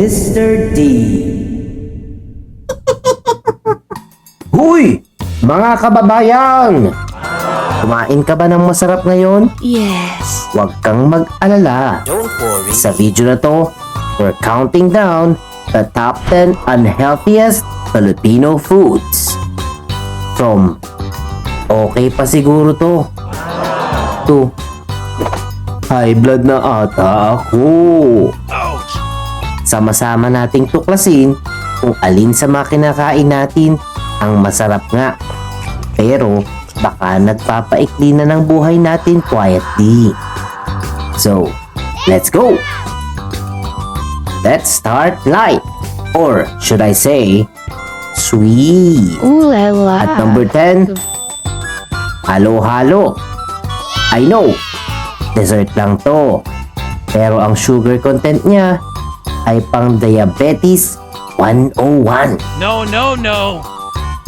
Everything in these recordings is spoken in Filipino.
Mr. D. Huy! Mga kababayan! Kumain ka ba ng masarap ngayon? Yes. Huwag kang mag-alala. Don't worry. Sa video na to, we're counting down the top 10 unhealthiest Filipino foods. From okay pa siguro to to high blood na ata ako. Sama-sama nating tuklasin kung alin sa mga kinakain natin ang masarap nga. Pero baka nagpapaikli na ng buhay natin quietly. So, let's go! Let's start light. Or should I say, sweet. Ooh la la. At number 10, halo-halo. I know, dessert lang to. Pero ang sugar content niya ay pang diabetes 101. No, no, no.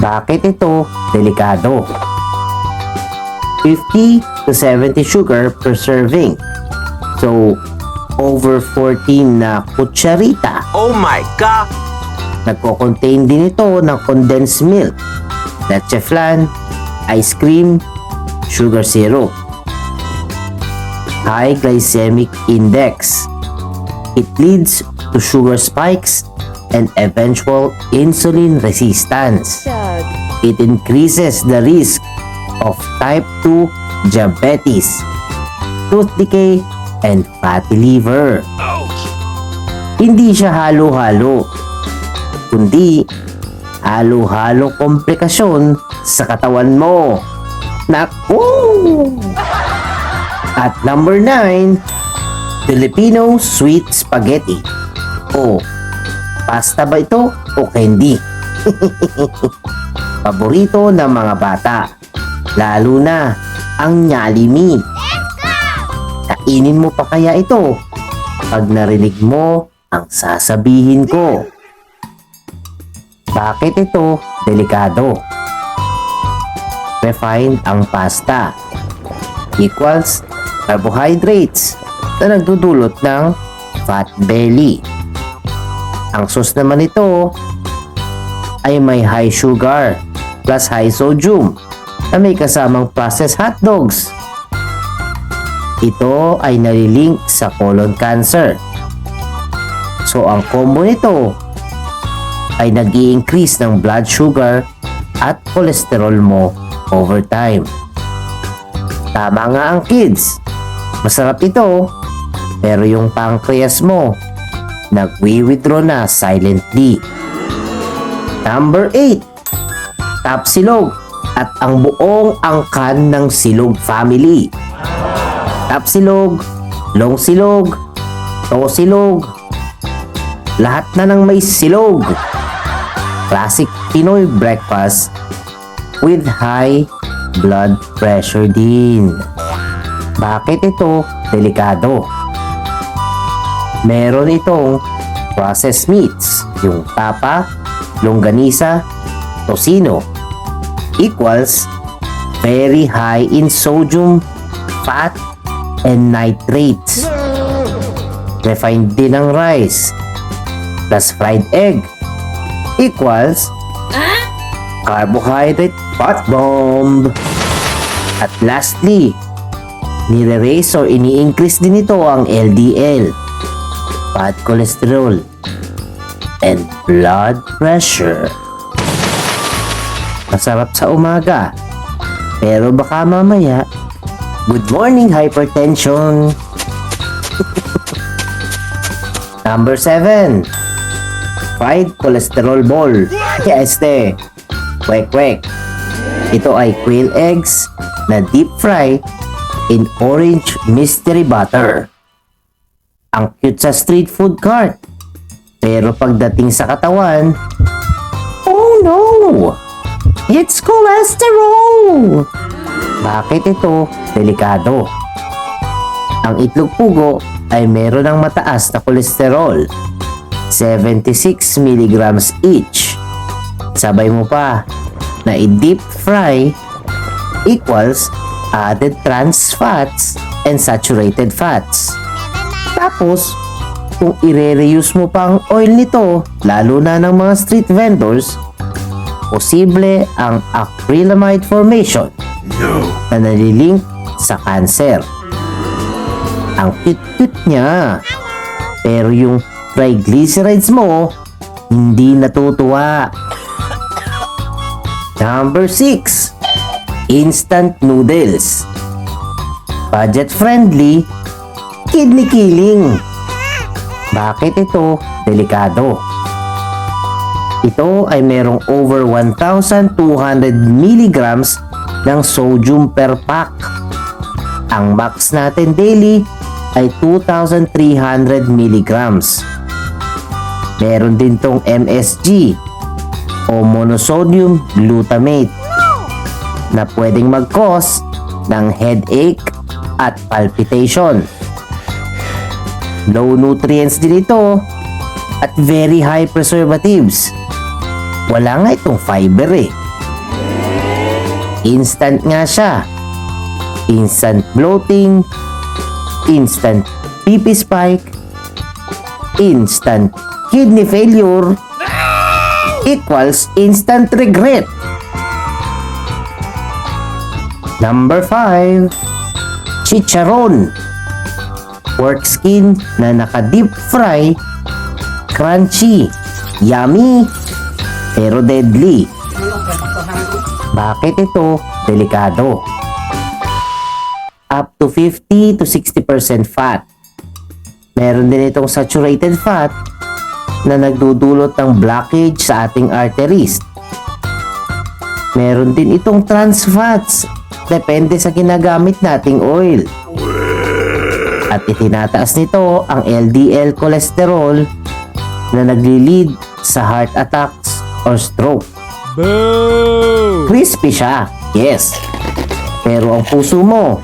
Bakit ito delikado? 50 to 70 sugar per serving. So, over 14 na kutsarita. Oh my God. Nagko-contain din ito ng condensed milk, leche flan, ice cream, sugar syrup. High glycemic index. It leads to sugar spikes and eventual insulin resistance. It increases the risk of type 2 diabetes, tooth decay, and fatty liver. Hindi siya halo-halo, kundi halo-halo komplikasyon sa katawan mo. Naku! At number 9, Filipino sweet spaghetti. O, pasta ba ito o candy? Paborito ng mga bata, lalo na ang nyalimi. Kainin mo pa kaya ito pag narinig mo ang sasabihin ko. Bakit ito delikado? Refined ang pasta equals carbohydrates na nagdudulot ng fat belly. Ang sauce naman nito ay may high sugar plus high sodium na may kasamang processed hot dogs. Ito ay nalilink sa colon cancer. So ang combo nito ay nag increase ng blood sugar at cholesterol mo over time. Tama nga ang kids. Masarap ito, pero yung pancreas mo nagwi-withdraw na silently. Number 8. Tapsilog at ang buong angkan ng silog family. Tapsilog, long silog, tosilog, lahat na ng may silog. Classic Pinoy breakfast with high blood pressure din. Bakit ito delikado? Meron itong processed meats, yung tapa, longganisa, tocino, equals very high in sodium, fat, and nitrates. Refined din ang rice, plus fried egg, equals carbohydrate pot bomb. At lastly, nire-raise or ini-increase din ito ang LDL, bad cholesterol, and blood pressure. Masarap sa umaga, pero baka mamaya, good morning hypertension. Number 7. Fried cholesterol ball. Este. Kwek kwek. Ito ay quail eggs na deep fry in orange mystery butter. Ang cute sa street food cart. Pero pagdating sa katawan, oh no! It's cholesterol! Bakit ito delikado? Ang itlog pugo ay meron ng mataas na kolesterol. 76 mg each. Sabay mo pa na i-deep fry equals added trans fats and saturated fats. Tapos, kung ire-reuse mo pa ang oil nito, lalo na ng mga street vendors, posible ang acrylamide formation na nalilink sa cancer. Ang cute-cute niya. Pero yung triglycerides mo, hindi natutuwa. Number 6. Instant noodles. Budget friendly, kidney killing. Bakit ito delikado? Ito ay merong over 1,200 milligrams ng sodium per pack. Ang max natin daily ay 2,300 milligrams. Meron din tong MSG o monosodium glutamate na pwedeng mag-cause ng headache at palpitation. Low nutrients din ito at very high preservatives. Wala nga itong fiber eh. Instant nga siya. Instant bloating, instant PP spike, instant kidney failure, equals instant regret. Number 5. Chicharon. Pork skin na naka-deep fry, crunchy, yummy, pero deadly. Bakit ito delikado? Up to 50 to 60% fat. Meron din itong saturated fat na nagdudulot ng blockage sa ating arteries. Meron din itong trans fats. Depende sa ginagamit nating oil. At itinataas nito ang LDL cholesterol na nagli-lead sa heart attacks or stroke. Boo! Crispy siya, yes. Pero ang puso mo,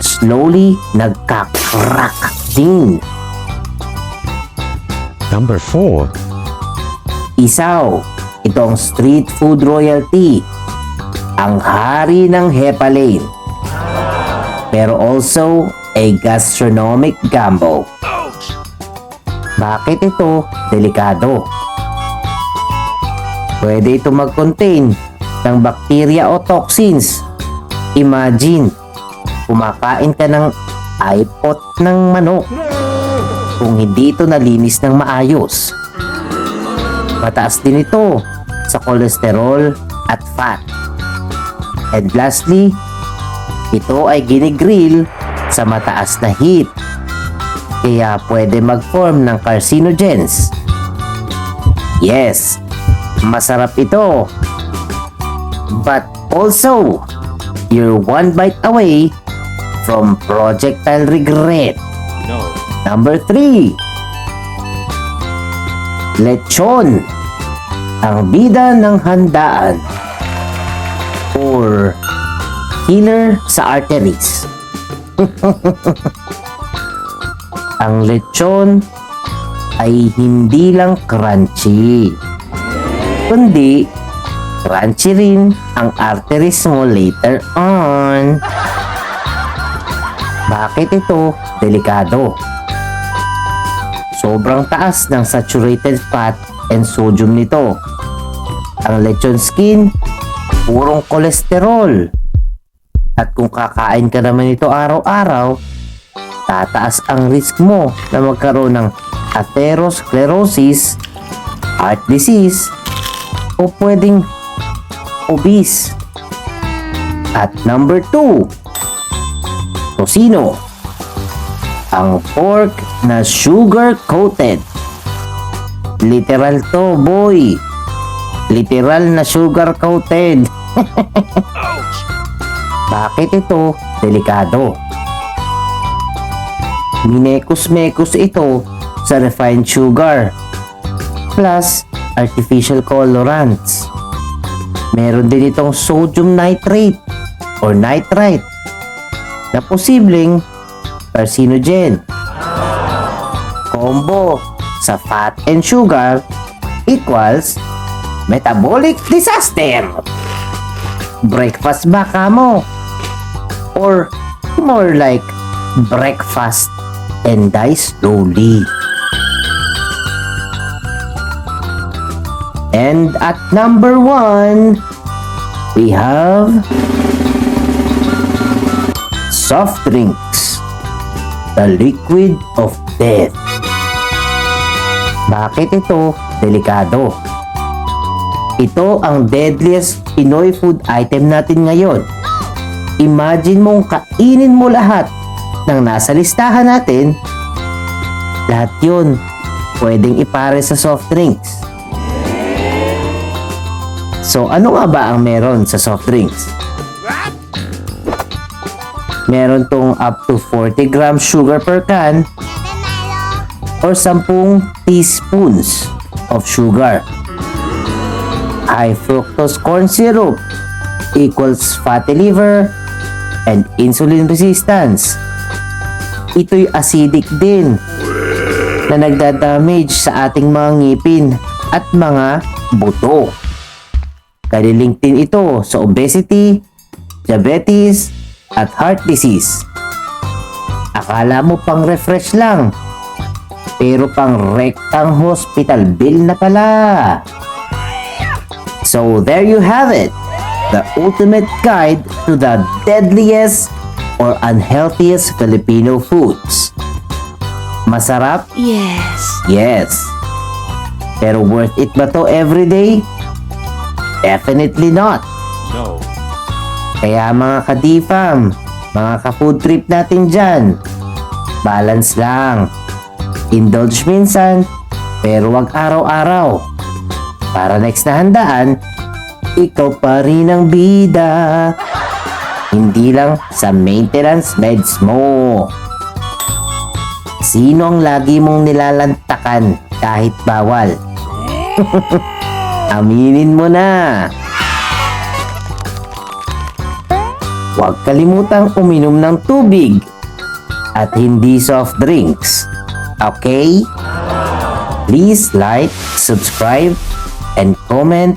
slowly nagkakrak din. Number 4. Isaw, ito ang street food royalty. Ang hari ng Hepalane. Pero also a gastronomic gamble. Bakit ito delikado? Pwede ito mag-contain ng bakterya o toxins. Imagine, kumakain ka ng ipot ng manok kung hindi ito nalinis ng maayos. Mataas din ito sa kolesterol at fat. And lastly, ito ay ginigrill sa mataas na heat. Kaya pwede mag-form ng carcinogens. Yes, masarap ito. But also, you're one bite away from projectile regret. No. Number 3. Lechon. Ang bida ng handaan. Or healer sa arteries. Ang lechon ay hindi lang crunchy. Kundi crunchy rin ang arteries mo later on. Bakit ito delikado? Sobrang taas ng saturated fat and sodium nito. Ang lechon skin, purong kolesterol. At kung kakain ka naman ito araw-araw, tataas ang risk mo na magkaroon ng atherosclerosis, heart disease, o pwedeng obese. At number 2, tocino ang pork na sugar coated. Literal to, boy. Literal na sugar coated. Bakit ito delikado? Minekos-mekos ito sa refined sugar plus artificial colorants. Meron din itong sodium nitrate or nitrite na posibleng carcinogen. Combo sa fat and sugar equals metabolic disaster. Breakfast ba ka mo? or more like breakfast and die slowly. And at number one, we have soft drinks, the liquid of death. Bakit ito delikado? Ito ang deadliest Pinoy food item natin ngayon Imagine mong kainin mo lahat ng nasa listahan natin. Lahat yun pwedeng ipare sa soft drinks. So ano nga ba ang meron sa soft drinks? Meron tong up to 40 grams sugar per can or 10 teaspoons of sugar. High fructose corn syrup equals fatty liver and insulin resistance. Ito'y acidic din na nagdadamage sa ating mga ngipin at mga buto. Kaliling din ito sa obesity, diabetes, at heart disease. Akala mo pang refresh lang, pero pang rektang hospital bill na pala. So there you have it, the ultimate guide to the deadliest or unhealthiest Filipino foods. Masarap? Yes. Yes. Pero worth it ba to everyday? Definitely not. No. Kaya mga kadifam, mga ka-food trip natin dyan, balance lang. Indulge minsan, pero wag araw-araw. Para next na handaan, ikaw pa rin ang bida. Hindi lang sa maintenance meds mo. Sino ang lagi mong nilalantakan kahit bawal? Aminin mo na. Huwag kalimutang uminom ng tubig at hindi soft drinks. Okay? Please like, subscribe, and comment